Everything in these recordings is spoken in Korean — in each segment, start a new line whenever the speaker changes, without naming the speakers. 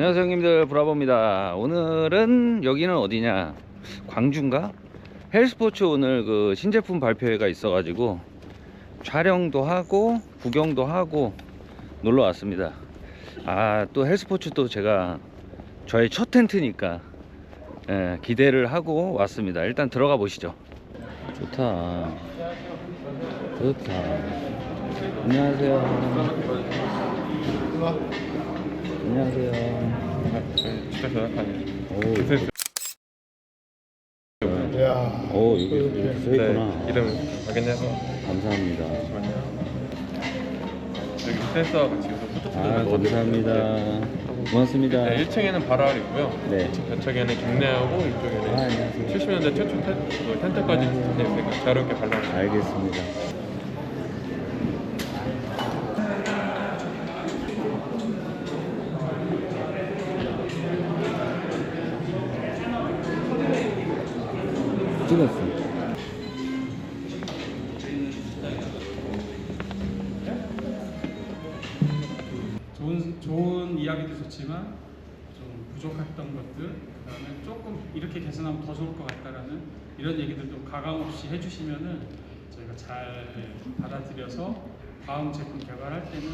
안녕하세요 형님들. 브라보입니다. 오늘은 여기는 어디냐? 광주인가? 헬스포츠 오늘 그 신제품 발표회가 있어 가지고 촬영도 하고 구경도 하고 놀러 왔습니다. 아 또 헬스포츠 또 제가 저의 첫 텐트니까 예, 기대를 하고 왔습니다. 일단 들어가 보시죠. 좋다. 좋다. 안녕하세요 안녕하세요
집에서 약간
오,
야,
오 여기 이렇게 써있구나
네, 이름 확인해서
감사합니다
잠시만요. 여기 센서와 같이 해서 포토
아 감사합니다 고맙습니다
네, 1층에는 바랄이고요.
네.
2층 배척에는 김내하고 이쪽에는
아, 안녕하세요.
70년대 최초 텐, 그 텐트까지 있으니까 자유롭게 발라요.
알겠습니다 찍었어
좋은 좋은 이야기도 좋지만 좀 부족했던 것들 그다음에 조금 이렇게 개선하면 더 좋을 것 같다라는 이런 얘기들도 가감 없이 해주시면은 저희가 잘 받아들여서 다음 제품 개발할 때는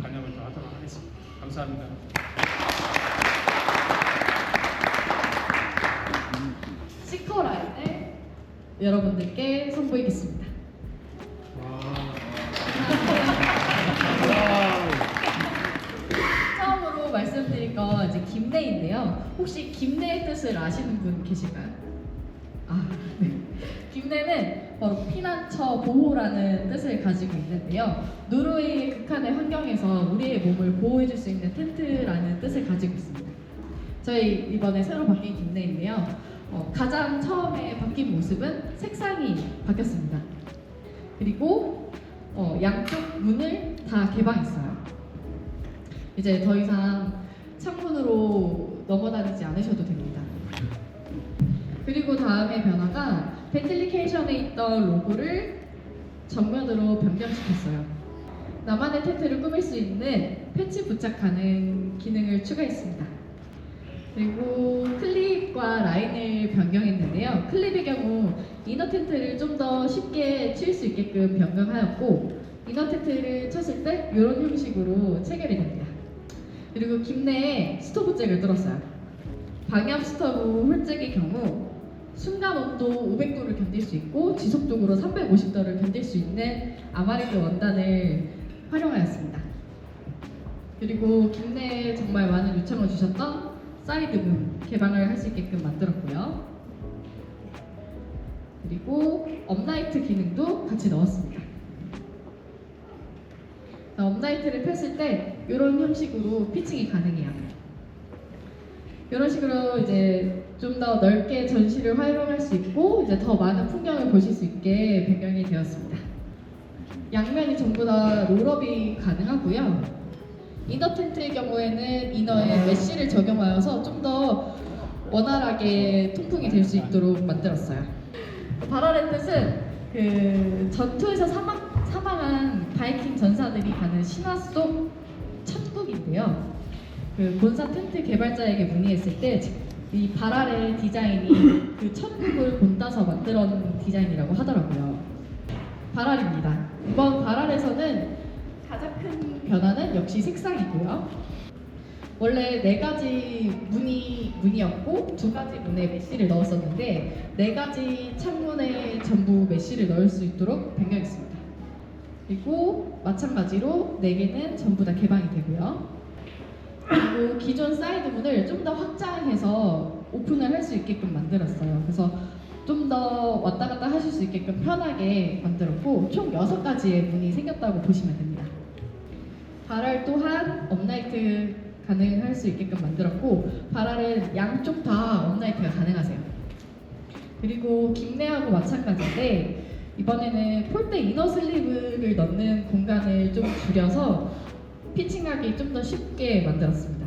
반영을 더 하도록 하겠습니다. 감사합니다.
시커 라인을 여러분들께 선보이겠습니다. 처음으로 말씀드릴 건 이제 김내인데요. 혹시 김내의 뜻을 아시는 분 계실까요? 아, 네. 김내는 바로 피난처 보호라는 뜻을 가지고 있는데요. 노르웨이의 극한의 환경에서 우리의 몸을 보호해줄 수 있는 텐트라는 뜻을 가지고 있습니다. 저희 이번에 새로 바뀐 김내인데요. 어, 가장 처음에 바뀐 모습은 색상이 바뀌었습니다. 그리고 어, 양쪽 문을 다 개방했어요. 이제 더 이상 창문으로 넘어다니지 않으셔도 됩니다. 그리고 다음에 변화가 벤틸리케이션에 있던 로고를 정면으로 변경시켰어요. 나만의 텐트를 꾸밀 수 있는 패치 부착하는 기능을 추가했습니다. 그리고 클 립과 라인을 변경했는데요. 클립의 경우 이너 텐트를 좀 더 쉽게 칠 수 있게끔 변경하였고 이너 텐트를 쳤을 때 이런 형식으로 체결이 됩니다. 그리고 김내에 스토브 잭을 뚫었어요. 방염 스토브 홀잭의 경우 순간 온도 500도를 견딜 수 있고 지속적으로 350도를 견딜 수 있는 아마리드 원단을 활용하였습니다. 그리고 김내에 정말 많은 요청을 주셨던 사이드문 개방을 할 수 있게끔 만들었고요. 그리고 업라이트 기능도 같이 넣었습니다. 자, 업라이트를 폈을 때 이런 형식으로 피칭이 가능해요. 이런 식으로 이제 좀 더 넓게 전시를 활용할 수 있고 이제 더 많은 풍경을 보실 수 있게 변경이 되었습니다. 양면이 전부 다 롤업이 가능하고요. 이너 텐트의 경우에는 이너에 메쉬를 적용하여서 좀 더 원활하게 통풍이 될 수 있도록 만들었어요. 바랄의 뜻은 그 전투에서 사망, 사망한 바이킹 전사들이 가는 신화 속 천국인데요. 그 본사 텐트 개발자에게 문의했을 때 이 바랄의 디자인이 그 천국을 본따서 만들어 놓은 디자인이라고 하더라고요. 바랄입니다. 이번 바랄에서는 가장 큰 변화는 역시 색상이고요. 원래 네 가지 문이 문이었고 두 가지 문에 메쉬를 넣었었는데 네 가지 창문에 전부 메쉬를 넣을 수 있도록 변경했습니다. 그리고 마찬가지로 네 개는 전부 다 개방이 되고요. 그리고 기존 사이드 문을 좀 더 확장해서 오픈을 할 수 있게끔 만들었어요. 그래서 좀 더 왔다 갔다 하실 수 있게끔 편하게 만들었고 총 6가지의 문이 생겼다고 보시면 됩니다. 발열 또한 업라이트 가능할 수 있게끔 만들었고 발열은 양쪽 다 업라이트가 가능하세요. 그리고 김내하고 마찬가지인데 이번에는 폴대 이너 슬리브를 넣는 공간을 좀 줄여서 피칭하기 좀 더 쉽게 만들었습니다.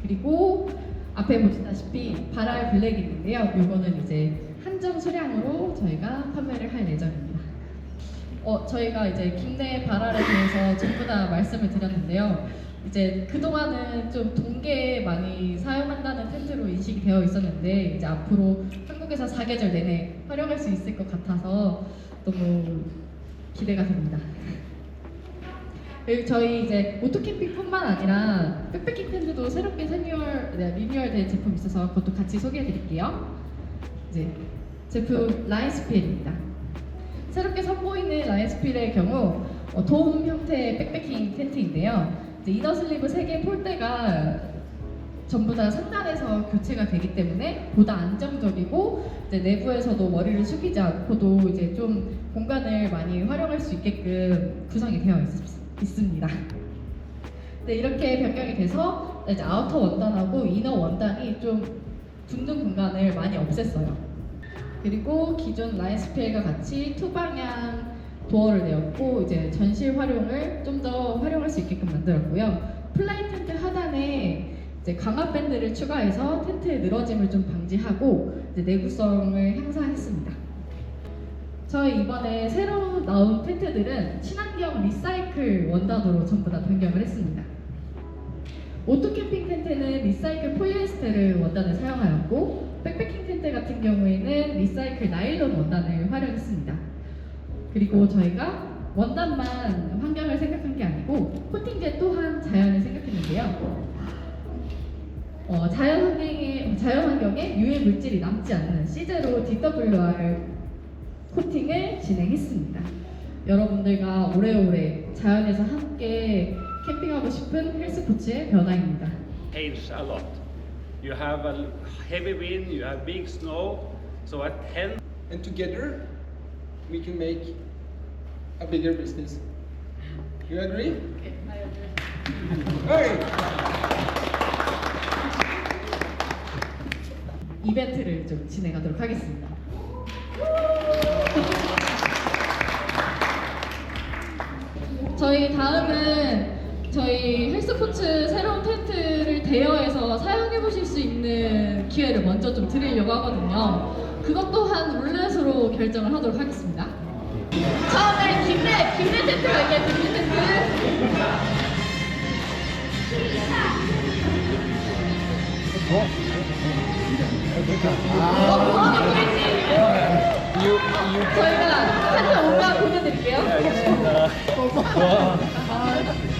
그리고 앞에 보시다시피 바랄 블랙인데요. 이거는 이제 한정 수량으로 저희가 판매를 할 예정입니다. 어, 저희가 이제 김내 발알에 대해서 전부 다 말씀을 드렸는데요. 이제 그동안은 좀 동계 많이 사용한다는 텐트로 인식이 되어 있었는데 이제 앞으로 한국에서 사계절 내내 활용할 수 있을 것 같아서 너무 기대가 됩니다. 그리고 저희 이제 오토캠핑뿐만 아니라 백패킹 텐트도 새롭게 리뉴얼, 네, 리뉴얼된 제품 있어서 그것도 같이 소개해드릴게요. 이제 제품 라인스필입니다. 새롭게 선보이는 라인스필의 경우 어, 돔 형태의 백패킹 텐트인데요. 이제 이너 슬리브 3개 폴대가 전부 다 상단에서 교체가 되기 때문에 보다 안정적이고 이제 내부에서도 머리를 숙이지 않고도 이제 좀 공간을 많이 활용할 수 있게끔 구성이 되어 있, 있습니다. 네, 이렇게 변경이 돼서 이제 아우터 원단하고 이너 원단이 좀 붙는 공간을 많이 없앴어요. 그리고 기존 라인스페일과 같이 투방향 도어를 내었고 이제 전실 활용을 좀 더 활용할 수 있게끔 만들었고요. 플라이 텐트 하단에 이제 강압 밴드를 추가해서 텐트의 늘어짐을 좀 방지하고 내구성을 향상했습니다. 저희 이번에 새로 나온 텐트들은 친환경 리사이클 원단으로 전부 다 변경을 했습니다. 오토 캠핑 텐트는 리사이클 폴리에스테르 원단을 사용하였고 백패킹 텐트 같은 경우에는 리사이클 나일론 원단을 활용했습니다. 그리고 저희가 원단만 환경을 생각한 게 아니고 코팅제 또한 자연을 생각했는데요. 어, 자연 환경에 자연 환경에 유해 물질이 남지 않는 시제로 DWR 코팅을 진행했습니다. 여러분들과 오래오래 자연에서 함께 캠핑하고 싶은 헬스포츠의 변화입니다.
lot. You have a heavy wind, you have big snow, so at 10
and together we can make a bigger business. You agree? Hey!
이벤트를 좀 진행하도록 하겠습니다. 저희 다음은 저희 헬스포츠 새로운 텐트를 대여해서 사용해 보실 수 있는 기회를 먼저 좀 드리려고 하거든요. 그것 또한 룰렛으로 결정을 하도록 하겠습니다. 처음에 김내, 김내 텐트가 있게 김내 텐트. 저희가 텐트 온가 보내드릴게요.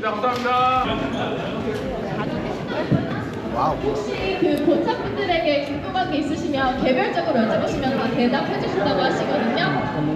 네, 좋습니다. 감사합니다.
혹시 그 본사분들에게 궁금한 게 있으시면 개별적으로 여쭤보시면 다 대답해 주신다고 하시거든요.